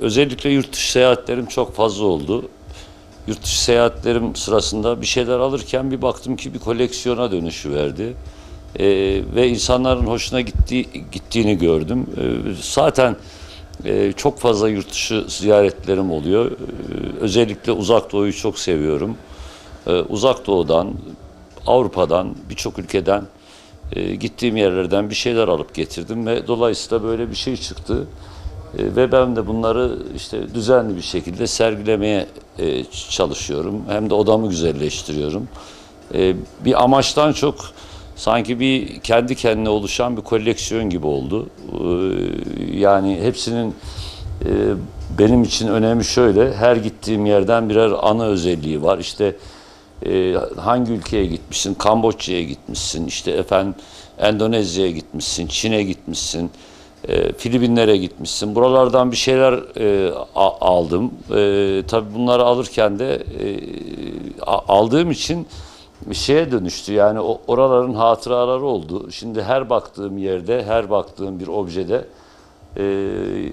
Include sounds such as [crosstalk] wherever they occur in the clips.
Özellikle yurt dışı seyahatlerim çok fazla oldu. Yurt dışı seyahatlerim sırasında bir şeyler alırken bir baktım ki bir koleksiyona dönüşüverdi. Ee, ve insanların hoşuna gittiği, gittiğini gördüm. Ee, zaten e, çok fazla yurt dışı ziyaretlerim oluyor. Ee, özellikle uzak doğuyu çok seviyorum. Ee, uzak doğudan, Avrupa'dan, birçok ülkeden e, gittiğim yerlerden bir şeyler alıp getirdim ve dolayısıyla böyle bir şey çıktı. E, ve ben de bunları işte düzenli bir şekilde sergilemeye e, çalışıyorum. Hem de odamı güzelleştiriyorum. E, bir amaçtan çok sanki bir kendi kendine oluşan bir koleksiyon gibi oldu. Yani hepsinin benim için önemi şöyle. Her gittiğim yerden birer ana özelliği var. İşte hangi ülkeye gitmişsin? Kamboçya'ya gitmişsin. İşte efendim Endonezya'ya gitmişsin, Çin'e gitmişsin, e, Filipinlere gitmişsin. Buralardan bir şeyler e, a- aldım. E, tabii bunları alırken de e, a- aldığım için bir şeye dönüştü. Yani o, oraların hatıraları oldu. Şimdi her baktığım yerde, her baktığım bir objede e,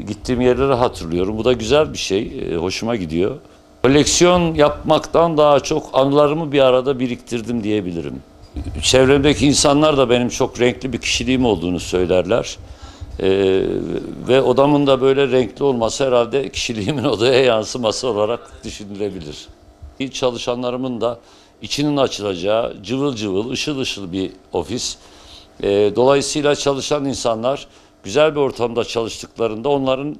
gittiğim yerleri hatırlıyorum. Bu da güzel bir şey. E, hoşuma gidiyor. Koleksiyon yapmaktan daha çok anılarımı bir arada biriktirdim diyebilirim. Çevremdeki insanlar da benim çok renkli bir kişiliğim olduğunu söylerler. E, ve odamın da böyle renkli olması herhalde kişiliğimin [laughs] odaya yansıması olarak düşünülebilir. İyi Çalışanlarımın da içinin açılacağı cıvıl cıvıl, ışıl ışıl bir ofis. E, dolayısıyla çalışan insanlar güzel bir ortamda çalıştıklarında onların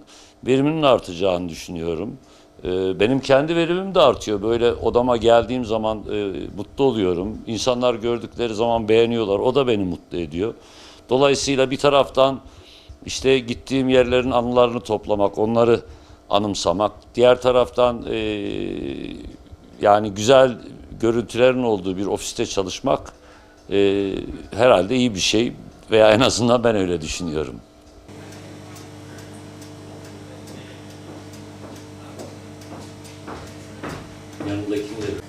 veriminin artacağını düşünüyorum. E, benim kendi verimim de artıyor. Böyle odama geldiğim zaman e, mutlu oluyorum. İnsanlar gördükleri zaman beğeniyorlar. O da beni mutlu ediyor. Dolayısıyla bir taraftan işte gittiğim yerlerin anılarını toplamak, onları anımsamak. Diğer taraftan e, yani güzel görüntülerin olduğu bir ofiste çalışmak e, herhalde iyi bir şey veya en azından ben öyle düşünüyorum. Yanındakini